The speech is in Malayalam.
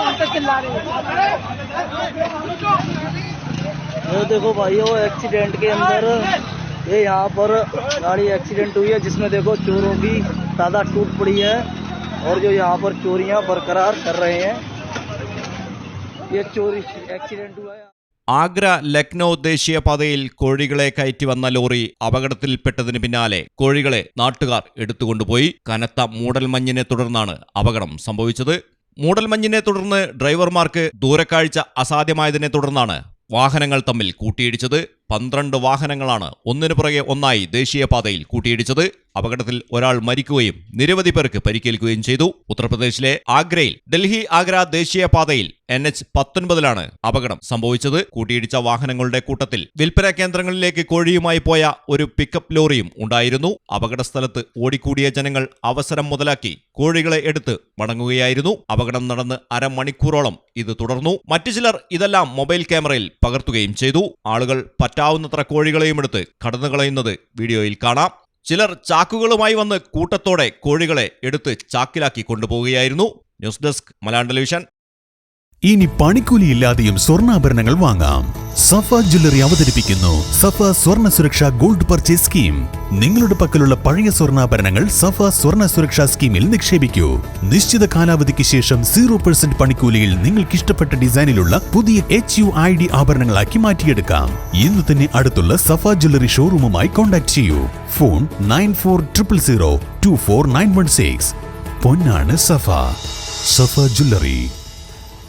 चिल्ला रहे ये देखो भाइयों एक्सीडेंट के अंदर ये यहाँ पर गाड़ी एक्सीडेंट हुई है जिसमें देखो चोरों की तादाद टूट पड़ी है और जो यहाँ पर चोरियां बरकरार कर रहे हैं ये चोरी एक्सीडेंट हुआ है ആഗ്ര ലക്നൗ ദേശീയപാതയിൽ കോഴികളെ കയറ്റി വന്ന ലോറി അപകടത്തിൽപ്പെട്ടതിന് പിന്നാലെ കോഴികളെ നാട്ടുകാർ എടുത്തുകൊണ്ടുപോയി കനത്ത മൂടൽമഞ്ഞിനെ തുടർന്നാണ് അപകടം സംഭവിച്ചത് മൂടൽമഞ്ഞിനെ തുടർന്ന് ഡ്രൈവർമാർക്ക് ദൂരക്കാഴ്ച അസാധ്യമായതിനെ തുടർന്നാണ് വാഹനങ്ങൾ തമ്മിൽ കൂട്ടിയിടിച്ചത്. പന്ത്രണ്ട് വാഹനങ്ങളാണ് ഒന്നിനു പുറകെ ഒന്നായി ദേശീയപാതയിൽ കൂട്ടിയിടിച്ചത്. അപകടത്തിൽ ഒരാൾ മരിക്കുകയും നിരവധി പേർക്ക് പരിക്കേൽക്കുകയും ചെയ്തു. ഉത്തർപ്രദേശിലെ ആഗ്രയിൽ ഡൽഹി ആഗ്ര ദേശീയപാതയിൽ എൻ എച്ച് പത്തൊൻപതിലാണ് അപകടം സംഭവിച്ചത്. കൂട്ടിയിടിച്ച വാഹനങ്ങളുടെ കൂട്ടത്തിൽ വിൽപ്പന കേന്ദ്രങ്ങളിലേക്ക് കോഴിയുമായി പോയ ഒരു പിക്കപ്പ് ലോറിയും ഉണ്ടായിരുന്നു. അപകട സ്ഥലത്ത് ഓടിക്കൂടിയ ജനങ്ങൾ അവസരം മുതലാക്കി കോഴികളെ എടുത്ത് മടങ്ങുകയായിരുന്നു. അപകടം നടന്ന് അരമണിക്കൂറോളം ഇത് തുടർന്നു. മറ്റു ചിലർ ഇതെല്ലാം മൊബൈൽ ക്യാമറയിൽ പകർത്തുകയും ചെയ്തു. ആളുകൾ പറ്റാവുന്നത്ര കോഴികളെയും എടുത്ത് കടന്നുകളയുന്നത് വീഡിയോയിൽ കാണാം. ചിലർ ചാക്കുകളുമായി വന്ന് കൂട്ടത്തോടെ കോഴികളെ എടുത്ത് ചാക്കിലാക്കി കൊണ്ടുപോവുകയായിരുന്നു. News desk Malayalam television. ഇനി പണിക്കൂലിയില്ലാതെയും സ്വർണാഭരണങ്ങൾ വാങ്ങാം. സഫ ജ്വല്ലറി അവതരിപ്പിക്കുന്നു. സഫ സ്വർണ സുരക്ഷ ഗോൾഡ് പർച്ചേസ് സ്കീം. നിങ്ങളുടെ പക്കലുള്ള പഴയ സ്വർണാഭരണങ്ങൾ സഫ സ്വർണ സുരക്ഷാ സ്കീമിൽ നിക്ഷേപിക്കൂ. നിശ്ചിത കാലാവധിക്ക് ശേഷം സീറോ പെർസെന്റ് പണിക്കൂലിയിൽ നിങ്ങൾക്ക് ഇഷ്ടപ്പെട്ട ഡിസൈനിലുള്ള പുതിയ എച്ച് യു ഐ ഡി ആഭരണങ്ങളാക്കി മാറ്റിയെടുക്കാം. ഇന്ന് തന്നെ അടുത്തുള്ള സഫ ജ്വല്ലറി ഷോറൂമുമായി കോൺടാക്ട് ചെയ്യൂ. Phone nine four triple zero two four nine one six. പൊന്നാണ് Safa. Safa jewellery.